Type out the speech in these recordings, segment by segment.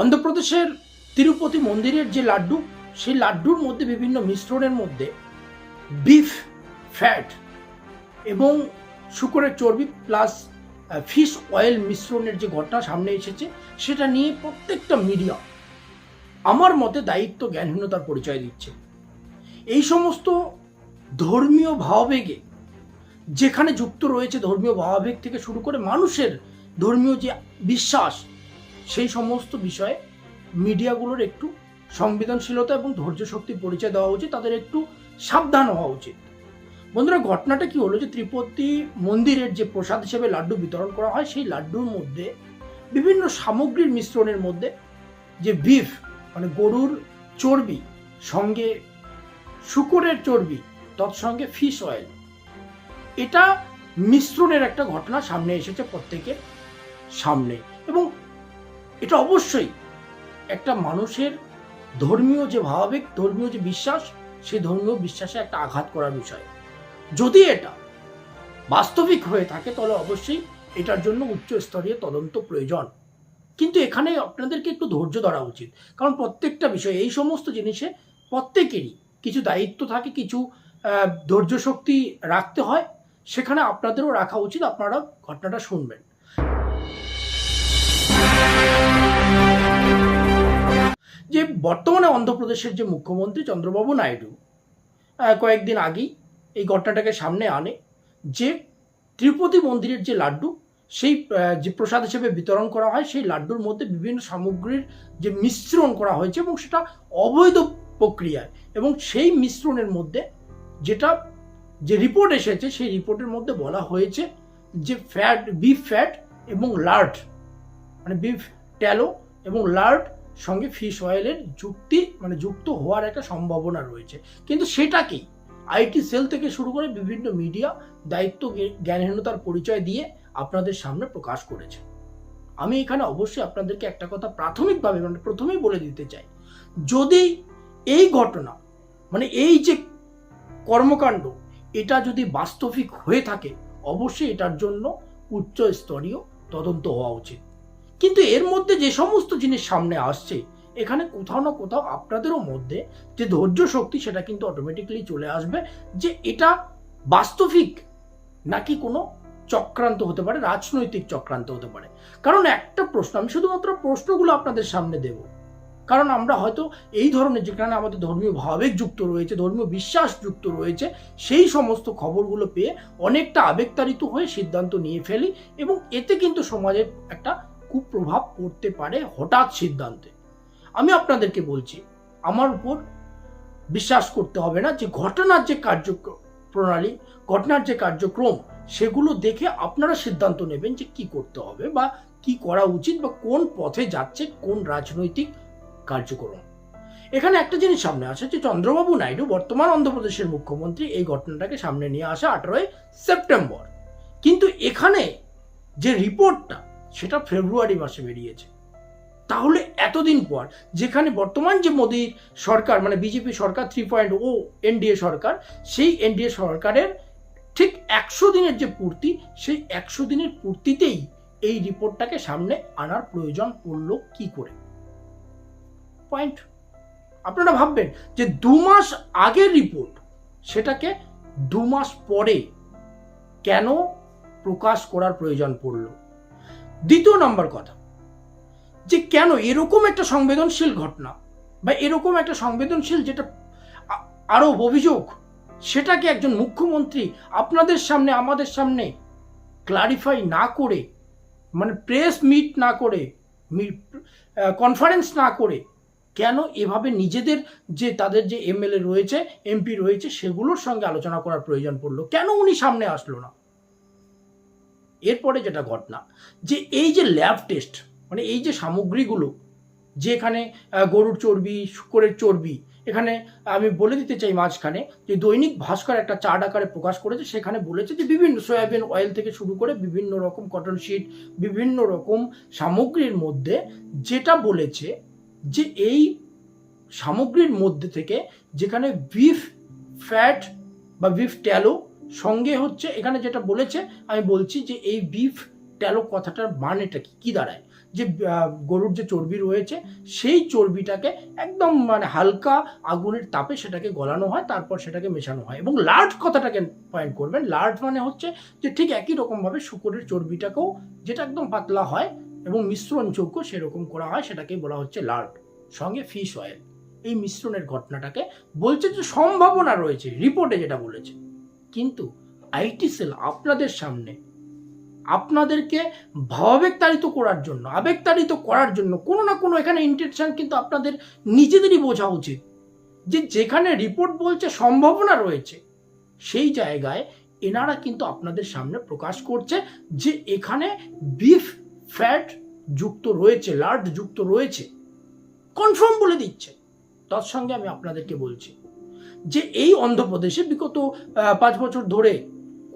অন্ধ্রপ্রদেশের তিরুপতি মন্দিরের যে লাড্ডু, সেই লাড্ডুর মধ্যে বিভিন্ন মিশ্রণের মধ্যে বিফ ফ্যাট এবং শুকরের চর্বি প্লাস ফিশ অয়েল মিশ্রণের যে ঘটনা সামনে এসেছে, সেটা নিয়ে প্রত্যেকটা মিডিয়া আমার মতে দায়িত্ব, জ্ঞানহীনতার পরিচয় দিচ্ছে। এই সমস্ত ধর্মীয় ভাবাবেগে, যেখানে যুক্ত রয়েছে ধর্মীয় ভাবাবেগ থেকে শুরু করে মানুষের ধর্মীয় যে বিশ্বাস সেই সমস্ত বিষয়ে মিডিয়াগুলোর একটু সংবেদনশীলতা এবং ধৈর্য শক্তির পরিচয় দেওয়া উচিত, তাদের একটু সাবধান হওয়া উচিত। বন্ধুরা, ঘটনাটা কি হলো যে ত্রিপতি মন্দিরের যে প্রসাদ হিসেবে লাড্ডু বিতরণ করা হয়, সেই লাড্ডুর মধ্যে বিভিন্ন সামগ্রীর মিশ্রণের মধ্যে যে বিফ মানে গরুর চর্বি, সঙ্গে শুকরের চর্বি, তৎসঙ্গে ফিশ অয়েল এটা মিশ্রণের একটা ঘটনা সামনে এসেছে প্রত্যেকের সামনে। এবং এটা অবশ্যই একটা মানুষের ধর্মীয় যে ভাবাবেগ, ধর্মীয় যে বিশ্বাস সেই ধর্মীয় বিশ্বাসে একটা আঘাত করার বিষয়। যদি এটা বাস্তবিক হয়ে থাকে, তাহলে অবশ্যই এটার জন্য উচ্চ স্তরীয় তদন্ত প্রয়োজন। কিন্তু এখানে আপনাদেরকে একটু ধৈর্য ধরা উচিত। কারণ প্রত্যেকটা বিষয়, এই সমস্ত জিনিসে প্রত্যেকেরই কিছু দায়িত্ব থাকে, কিছু ধৈর্য শক্তি রাখতে হয়। সেখানে আপনাদেরও রাখা উচিত, আপনারা ঘটনাটা শুনবেন। যে বর্তমানে অন্ধ্রপ্রদেশের যে মুখ্যমন্ত্রী চন্দ্রবাবু নাইডু কয়েকদিন আগেই এই ঘটনাটাকে সামনে আনে। যে তিরুপতি মন্দিরের যে লাড্ডু, সেই যে প্রসাদ হিসেবে বিতরণ করা হয়, সেই লাড্ডুর মধ্যে বিভিন্ন সামগ্রীর যে মিশ্রণ করা হয়েছে এবং সেটা অবৈধ প্রক্রিয়ায় এবং সেই মিশ্রণের মধ্যে যেটা, যে রিপোর্ট এসেছে, সেই রিপোর্টের মধ্যে বলা হয়েছে যে ফ্যাট বিফ ফ্যাট এবং লার্ড মানে বিফ ট্যালো এবং লার্ড সঙ্গে ফিশ অয়েলের যুক্তি মানে যুক্ত হওয়ার একটা সম্ভাবনা রয়েছে। কিন্তু সেটাকেই আইটি সেল থেকে শুরু করে বিভিন্ন মিডিয়া দায়িত্ব জ্ঞানহীনতার পরিচয় দিয়ে আপনাদের সামনে প্রকাশ করেছে। আমি এখানে অবশ্যই আপনাদেরকে একটা কথা প্রাথমিকভাবে মানে প্রথমেই বলে দিতে চাই। যদি এই ঘটনা মানে এই যে কর্মকাণ্ড, এটা যদি বাস্তবিক হয়ে থাকে, অবশ্যই এটার জন্য উচ্চ স্তরীয় তদন্ত হওয়া উচিত। কিন্তু এর মধ্যে যে সমস্ত জিনিস সামনে আসছে, এখানে কোথাও না কোথাও আপনাদেরও মধ্যে যে ধৈর্য শক্তি সেটা কিন্তু অটোমেটিক্যালি চলে আসবে, যে এটা বাস্তবিক নাকি কোনো চক্রান্ত হতে পারে, রাজনৈতিক চক্রান্ত হতে পারে। কারণ একটা প্রশ্ন, আমি শুধুমাত্র প্রশ্নগুলো আপনাদের সামনে দেব। কারণ আমরা হয়তো এই ধরনের যেখানে আমাদের ধর্মীয় ভাবেগ যুক্ত রয়েছে, ধর্মীয় বিশ্বাস যুক্ত রয়েছে, সেই সমস্ত খবরগুলো পেয়ে অনেকটা আবেগতাড়িত হয়ে সিদ্ধান্ত নিয়ে ফেলি এবং এতে কিন্তু সমাজের একটা কুপ্রভাব পড়তে পারে হঠাৎ সিদ্ধান্তে। আমি আপনাদেরকে বলছি, আমার উপর বিশ্বাস করতে হবে না যে ঘটনার যে কার্য প্রণালী ঘটনার যে কার্যক্রম, সেগুলো দেখে আপনারা সিদ্ধান্ত নেবেন যে কি করতে হবে বা কি করা উচিত বা কোন পথে যাচ্ছে, কোন রাজনৈতিক কার্যক্রম। এখানে একটা জিনিস সামনে আসে যে চন্দ্রবাবু নাইডু বর্তমান অন্ধ্রপ্রদেশের মুখ্যমন্ত্রী, এই ঘটনাটাকে সামনে নিয়ে আসে আঠারোই সেপ্টেম্বর। কিন্তু এখানে যে রিপোর্টটা সেটা ফেব্রুয়ারি মাসে বেরিয়েছে। তাহলে এতদিন পর যেখানে বর্তমান যে মোদী সরকার মানে বিজেপি সরকার থ্রি পয়েন্ট ও এনডিএ সরকার, সেই এনডিএ সরকারের ঠিক একশো দিনের যে পূর্তি, সেই একশো দিনের পূর্তিতেই এই রিপোর্টটাকে সামনে আনার প্রয়োজন পড়ল কি করে? পয়েন্ট আপনারা ভাববেন যে দু মাস আগের রিপোর্ট, সেটাকে দু মাস পরে কেন প্রকাশ করার প্রয়োজন পড়ল? দ্বিতীয় নম্বর কথা, যে কেন এরকম একটা সংবেদনশীল ঘটনা বা এরকম একটা সংবেদনশীল যেটা আ- আরও অভিযোগ, সেটাকে একজন মুখ্যমন্ত্রী আপনাদের সামনে, আমাদের সামনে ক্লারিফাই না করে মানে প্রেস মিট না করে কনফারেন্স না করে, কেন এভাবে নিজেদের যে তাদের যে এমএলএ রয়েছে এমপি রয়েছে, সেগুলোর সঙ্গে আলোচনা করার প্রয়োজন পড়ল? কেন উনি সামনে আসলো না? এরপরে যেটা ঘটনা, যে এই যে ল্যাব টেস্ট মানে এই যে সামগ্রীগুলো, যে এখানে গরুর চর্বি, শুকরের চর্বি, এখানে আমি বলে দিতে চাই মাঝখানে, যে দৈনিক ভাস্কর একটা চার্ট আকারে প্রকাশ করেছে, সেখানে বলেছে যে বিভিন্ন সয়াবিন অয়েল থেকে শুরু করে বিভিন্ন রকম কটন শিট বিভিন্ন রকম সামগ্রীর মধ্যে যেটা বলেছে যে এই সামগ্রীর মধ্যে থেকে যেখানে বিফ ফ্যাট বা বিফ ট্যালো সঙ্গে হচ্ছে এখানে যেটা বলেছে, আমি বলছি যে এই বিফ ট্যালো কথাটার মানেটা কি? কি দাঁড়ায়? যে গরুর যে চর্বি রয়েছে, সেই চর্বিটাকে একদম মানে হালকা আগুনের তাপে সেটাকে গলানো হয়, তারপর সেটাকে মেশানো হয়। এবং লার্ড কথাটাকে পয়েন্ট করবেন। লার্ড মানে হচ্ছে যে ঠিক একই রকমভাবে শুকরের চর্বিটাকেও যেটা একদম পাতলা হয় এবং মিশ্রণযোগ্য সেরকম করা হয়, সেটাকে বলা হচ্ছে লার্ড সঙ্গে ফিশ অয়েল এই মিশ্রণের ঘটনাটাকে বলছে যে সম্ভাবনা রয়েছে রিপোর্টে যেটা বলেছে। কিন্তু আইটি সেল আপনাদের সামনে। আপনাদেরকে ভাবাবেগতাড়িত করার জন্য, আবেগতাড়িত করার জন্য কোনো না কোনো এখানে ইন্টেনশন কিন্তু আপনাদের নিজেদেরই বোঝা উচিত। যে যেখানে রিপোর্ট বলছে, সম্ভাবনা রয়েছে, সেই জায়গায় এনারা কিন্তু আপনাদের সামনে প্রকাশ করছে যে এখানে বিফ ফ্যাট যুক্ত রয়েছে লার্ড যুক্ত রয়েছে। কনফার্ম বলে দিচ্ছে। তার সঙ্গে আমি আপনাদেরকে বলছি যে এই অন্ধ্রপ্রদেশে বিগত পাঁচ বছর ধরে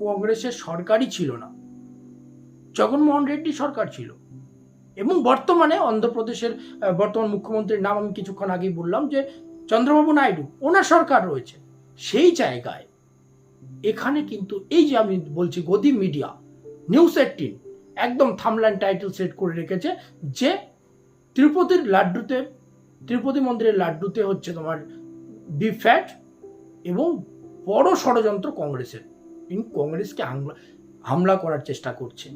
কংগ্রেসের সরকারই ছিল না। জগনমোহন রেড্ডি সরকার ছিল। এবং বর্তমানে অন্ধ্রপ্রদেশের বর্তমান মুখ্যমন্ত্রীর নাম আমি কিছুক্ষণ আগেই বললাম যে চন্দ্রবাবু নাইডু, ওনার সরকার রয়েছে। সেই জায়গায় এখানে কিন্তু এই যে আমি বলছি গদি মিডিয়া, নিউজ এইটিন একদম থামলাইন টাইটেল সেট করে রেখেছে যে তিরুপতির লাড্ডুতে, তিরুপতি মন্দিরের লাড্ডুতে হচ্ছে তোমার বি ফ্যাট এবং বড় ষড়যন্ত্র কংগ্রেসের। তিনি কংগ্রেসকে হামলা করার চেষ্টা করছেন।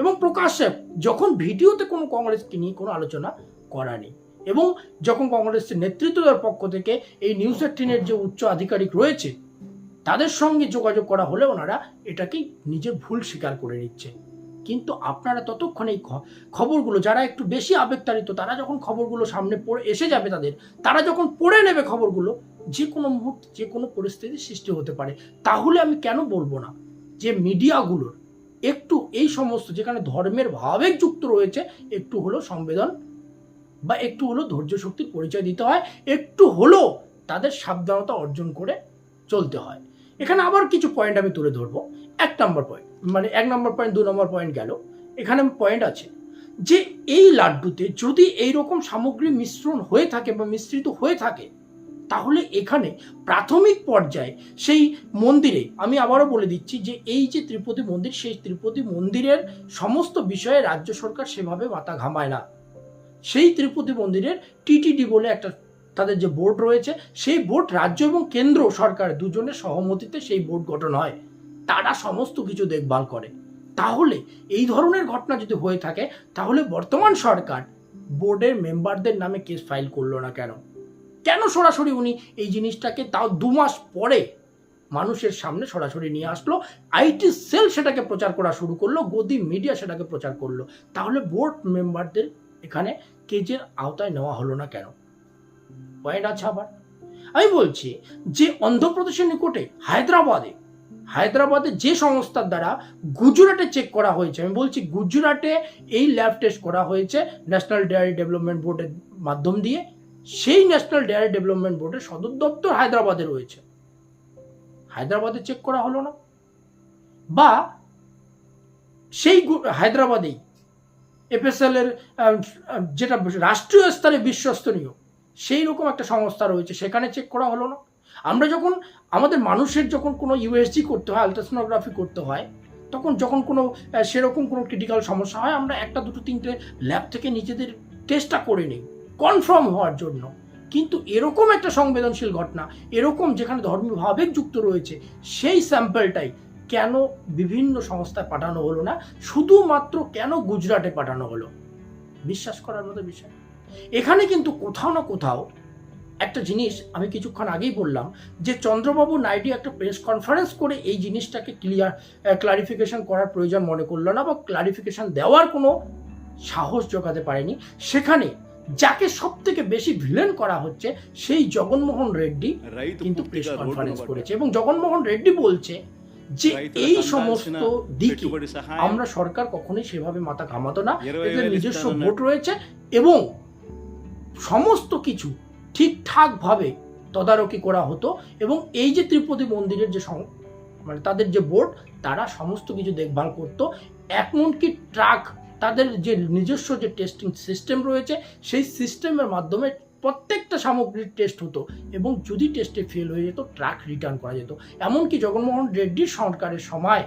এবং প্রকাশ্যে যখন ভিডিওতে কোনো কংগ্রেসকে নিয়ে কোনো আলোচনা করা নেই এবং যখন কংগ্রেসের নেতৃত্বের পক্ষ থেকে এই নিউজ এইটিনের যে উচ্চ আধিকারিক রয়েছে, তাদের সঙ্গে যোগাযোগ করা হলে ওনারা এটাকে নিজের ভুল স্বীকার করে নিচ্ছে কিন্তু আপনারা ততক্ষণ এই খবরগুলো, যারা একটু বেশি আবেগতাড়িত, তারা যখন খবরগুলো সামনে পড়ে, এসে যাবে তাদের, তারা যখন পড়ে নেবে খবরগুলো যে কোনো মুহূর্তে যে কোনো পরিস্থিতি সৃষ্টি হতে পারে। তাহলে আমি কেন বলব না যে মিডিয়াগুলোর একটু এই সমস্ত, যেখানে ধর্মের ভাবেগ যুক্ত রয়েছে, একটু হলো সংবেদন বা একটু হলো ধৈর্য শক্তির পরিচয় দিতে হয়, একটু হলো তাদের সাবধানতা অর্জন করে চলতে হয়। এখানে আবার কিছু পয়েন্ট আমি তুলে ধরবো। এক নম্বর পয়েন্ট মানে এক নম্বর পয়েন্ট দু নম্বর পয়েন্ট গেল। এখানে পয়েন্ট আছে যে এই লাড্ডুতে যদি এই রকম সামগ্রী মিশ্রণ হয়ে থাকে বা মিশ্রিত হয়ে থাকে তাহলে এখানে প্রাথমিক পর্যায়ে সেই মন্দিরে আমি আবারও বলে দিচ্ছি যে এই যে ত্রিপতি মন্দির, সেই ত্রিপতি মন্দিরের সমস্ত বিষয়ে রাজ্য সরকার সেভাবে মাথা ঘামায় না। সেই ত্রিপতি মন্দিরের টিটিডি বলে একটা তাদের যে বোর্ড রয়েছে, সেই বোর্ড রাজ্য এবং কেন্দ্র সরকার দুজনের সহমতিতে সেই বোর্ড গঠন হয়। তারা সমস্ত কিছু দেখভাল করে। তাহলে এই ধরনের ঘটনা যদি হয়ে থাকে, তাহলে বর্তমান সরকার বোর্ডের মেম্বারদের নামে কেস ফাইল করল না কেন? কেন সরাসরি উনি এই জিনিসটাকে তাও দু মাস পরে মানুষের সামনে সরাসরি নিয়ে আসলো? আইটি সেল সেটাকে প্রচার করা শুরু করল, গদি মিডিয়া সেটাকে প্রচার করল। তাহলে বোর্ড মেম্বারদের এখানে কেজের আওতায় নেওয়া হলো না কেন? পয়েন্ট আছে আবার। আমি বলছি যে অন্ধ্রপ্রদেশের নিকটে, হায়দ্রাবাদে হায়দ্রাবাদে যে সংস্থার দ্বারা গুজরাটে চেক করা হয়েছে, আমি বলছি গুজরাটে এই ল্যাব টেস্ট করা হয়েছে ন্যাশনাল ডেয়ারি ডেভেলপমেন্ট বোর্ডের মাধ্যম দিয়ে। সেই ন্যাশনাল ডেয়ারি ডেভেলপমেন্ট বোর্ডের সদর দপ্তর হায়দ্রাবাদে রয়েছে। হায়দ্রাবাদে চেক করা হলো না। বা সেই হায়দ্রাবাদেই এফএসএল এর যেটা রাষ্ট্রীয় স্তরে বিশ্বস্তনীয় সেই রকম একটা সংস্থা রয়েছে, সেখানে চেক করা হলো না। আমরা যখন, আমাদের মানুষের যখন কোনো ইউএসজি করতে হয় আলট্রাসোনোগ্রাফি করতে হয়, তখন যখন কোনো সেরকম কোনো ক্রিটিক্যাল সমস্যা হয়, আমরা একটা, দুটো, তিনটে ল্যাব থেকে নিজেদের টেস্টটা করে নিই। কনফার্ম হওয়ার জন্য। কিন্তু এরকম একটা সংবেদনশীল ঘটনা, এরকম যেখানে ধর্মীয় ভাবেগ যুক্ত রয়েছে, সেই স্যাম্পলটাই কেন বিভিন্ন সংস্থায় পাঠানো হলো না? শুধুমাত্র কেন গুজরাটে পাঠানো হলো? বিশ্বাস করার মতো বিষয়। এখানে কিন্তু কোথাও না কোথাও একটা জিনিস আমি কিছুক্ষণ আগেই বললাম যে চন্দ্রবাবু নাইডু একটা প্রেস কনফারেন্স করে এই জিনিসটাকে ক্লিয়ার ক্লারিফিকেশন করার প্রয়োজন মনে করল না বা ক্লারিফিকেশন দেওয়ার কোনো সাহস জোগাতে পারেনি। সেখানে যাকে সব থেকে বেশি ভিলেন করা হচ্ছে সেই জগনমোহন রেড্ডি কিন্তু প্রেস কনফারেন্স করেছে। এবং জগনমোহন রেড্ডি বলছে যে এই সমস্ত দিকে আমরা সরকার কখনোই সেভাবে মাথা ঘামাতো না। এদের নিজস্ব ভোট রয়েছে এবং সমস্ত কিছু ঠিকঠাকভাবে তদারকি করা হতো এবং এই যে ত্রিপতি মন্দিরের যে মানে তাদের যে বোর্ড তারা সমস্ত কিছু দেখভাল করতো। এমনকি ট্রাক তাদের যে নিজস্ব যে টেস্টিং সিস্টেম রয়েছে, সেই সিস্টেমের মাধ্যমে প্রত্যেকটা সামগ্রীর টেস্ট হতো এবং যদি টেস্টে ফেল হয়ে যেত ট্রাক রিটার্ন করা যেত। এমনকি জগনমোহন রেড্ডির সরকারের সময়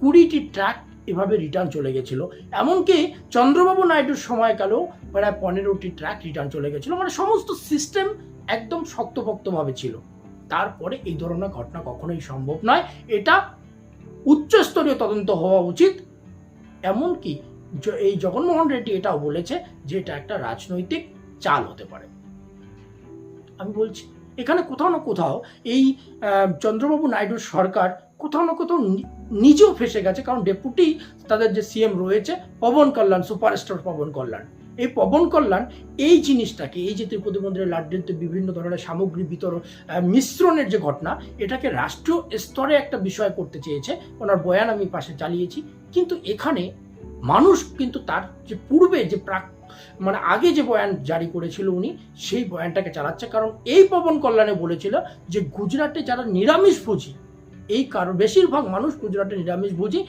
কুড়িটি ট্রাক এভাবে রিটার্ন চলে গেছিল। এমনকি চন্দ্রবাবু নাইডুর সময়কালেও প্রায় পনেরোটি ট্রাক রিটার্ন চলে গেছিল। মানে সমস্ত সিস্টেম একদম শক্তপোক্তভাবে ছিল। তারপরে এই ধরনের ঘটনা কখনোই সম্ভব নয়। এটা উচ্চস্তরীয় তদন্ত হওয়া উচিত। এমনকি এই জগনমোহন রেড্ডি এটাও বলেছে যে এটা একটা রাজনৈতিক চাল হতে পারে। আমি বলছি, এখানে কোথাও না কোথাও এই চন্দ্রবাবু নাইডুর সরকার কোথাও না কোথাও নিজেও ফেসে গেছে, কারণ ডেপুটি তাদের যে সিএম রয়েছে, পবন কল্যাণ, সুপারস্টার পবন কল্যাণ। এই পবন কল্যাণ এই জিনিসটাকে, এই যে তিরুপতি মন্দিরের লাড্ডুতে বিভিন্ন ধরনের সামগ্রী বিতরণ মিশ্রণের যে ঘটনা, এটাকে রাষ্ট্রীয় স্তরে একটা বিষয় করতে চেয়েছে। ওনার বয়ান আমি পাশে চালিয়েছি। কিন্তু এখানে মানুষ কিন্তু তার যে পূর্বে যে প্রাক মানে আগে যে বয়ান জারি করেছিল উনি সেই বয়ানটাকে চালাচ্ছে কারণ এই পবন কল্যাণে বলেছিল যে গুজরাটে যারা নিরামিষ ভোজী এই কারণ বেশিরভাগ মানুষ গুজরাটে নিরামিষ ভোজী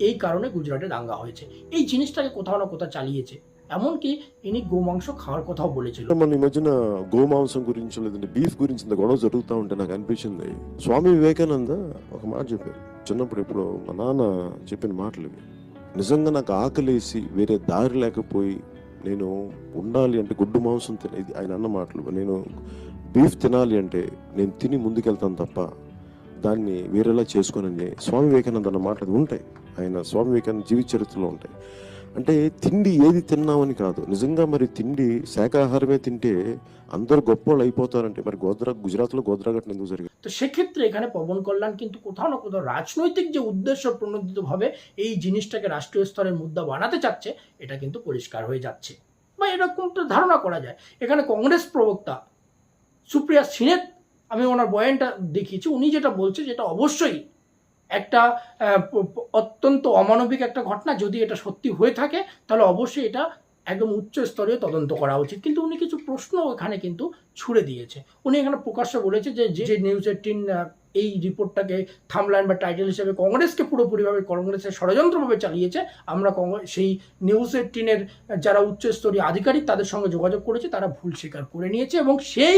এই কারণে গুজরাটে দাঙ্গা হয়েছে এই জিনিসটাকে কোথাও না কোথাও চালিয়েছে এমনকি ইনি গোমাংস খাওয়ার কথাও বলেছিল మన ఈ మధ్యన గోమాంసం గురించి లేదంటే బీఫ్ గురించి ఇంత గొడవ జరుగుతూ ఉంటే నాకు అనిపించింది స్వామి వివేకానంద ఒక మాట చెప్పారు చిన్నప్పుడు ఇప్పుడు మా నాన్న చెప్పిన మాటలు ఇవి. నిజంగా నాకు ఆకలేసి వేరే దారి లేకపోయి నేను ఉండాలి అంటే గుడ్డు మాంసం తిన ఇది ఆయన అన్న మాటలు నేను బీఫ్ తినాలి అంటే నేను తిని ముందుకెళ్తాను తప్ప దాన్ని వేరేలా చేసుకోనని స్వామి వివేకానంద అన్న మాటలు ఉంటాయి. ఆయన స్వామి వివేకానంద జీవిత చరిత్రలో ఉంటాయి. అంటే తిండి ఏది తిన్నామని కాదు నిజంగా మరి తిండి శాకాహారమే తింటే అందరు గొప్పోళ్ళు అయిపోతారంటే మరి గోద్రా గుజరాత్లో గోద్రా ఘటన ఎందుకు జరిగింది তো সেক্ষেত্রে এখানে পবন কল্যাণ কিন্তু কোথাও না কোথাও রাজনৈতিক যে উদ্দেশ্য প্রণোদিতভাবে এই জিনিসটাকে রাষ্ট্রীয় স্তরের মুদ্রা বানাতে চাচ্ছে এটা কিন্তু পরিষ্কার হয়ে যাচ্ছে বা এরকমটা ধারণা করা যায় এখানে কংগ্রেস প্রবক্তা সুপ্রিয়া সিনেত আমি ওনার বয়ানটা দেখিয়েছি উনি যেটা বলছে যেটা অবশ্যই একটা অত্যন্ত অমানবিক একটা ঘটনা যদি এটা সত্যি হয়ে থাকে তাহলে অবশ্যই এটা একদম উচ্চ স্তরে তদন্ত করা উচিত। কিন্তু উনি কিছু প্রশ্ন এখানে কিন্তু ছুড়ে দিয়েছে। উনি এখানে প্রকাশ্য বলেছে যে যে নিউজ এইটিন এই রিপোর্টটাকে থামলাইন বা টাইটেল হিসেবে কংগ্রেসকে পুরোপুরিভাবে কংগ্রেসের ষড়যন্ত্রভাবে চালিয়েছে। আমরা কংগ্রেস সেই নিউজ এইটিনের যারা উচ্চস্তরীয় আধিকারিক তাদের সঙ্গে যোগাযোগ করেছে তারা ভুল স্বীকার করে নিয়েছে এবং সেই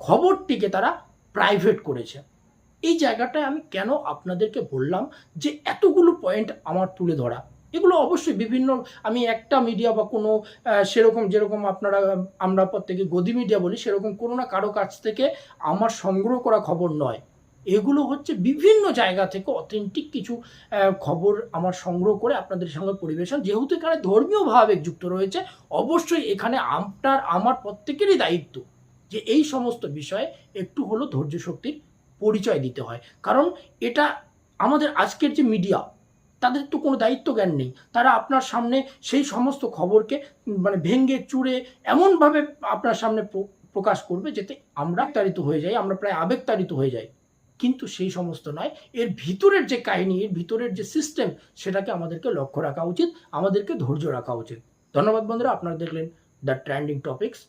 খবরটিকে তারা প্রাইভেট করেছে। এই জায়গাটায় আমি কেন আপনাদেরকে বললাম যে এতগুলো পয়েন্ট আমার তুলে ধরা? এগুলো অবশ্যই বিভিন্ন, আমি একটা মিডিয়া বা কোনো সেরকম যেরকম আপনারা, আমরা প্রত্যেকে গদি মিডিয়া বলি, সেরকম কোনো না কারও কাছ থেকে আমার সংগ্রহ করা খবর নয়। এগুলো হচ্ছে বিভিন্ন জায়গা থেকে অথেন্টিক কিছু খবর আমার সংগ্রহ করে আপনাদের সঙ্গে পরিবেশন। যেহেতু এখানে ধর্মীয় ভাবে যুক্ত রয়েছে, অবশ্যই এখানে আপনার, আমার প্রত্যেকেরই দায়িত্ব যে এই সমস্ত বিষয়ে একটু হলো ধৈর্য শক্তির পরিচয় দিতে হয়। কারণ এটা আমাদের আজকের যে মিডিয়া তাদের তো কোনো দায়িত্ব জ্ঞান নেই। তারা আপনার সামনে সেই সমস্ত খবরকে মানে ভেঙ্গে চুড়ে এমনভাবে আপনার সামনে প্রকাশ করবে যাতে আমরা তাড়িত হয়ে যাই, আমরা প্রায় আবেগ আবেগতাড়িত হয়ে যাই। কিন্তু সেই সমস্ত নয়, এর ভিতরের যে কাহিনী, এর ভিতরের যে সিস্টেম সেটাকে আমাদেরকে লক্ষ্য রাখা উচিত, আমাদেরকে ধৈর্য রাখা উচিত। ধন্যবাদ বন্ধুরা, আপনারা দেখলেন দ্য ট্রেন্ডিং টপিক্স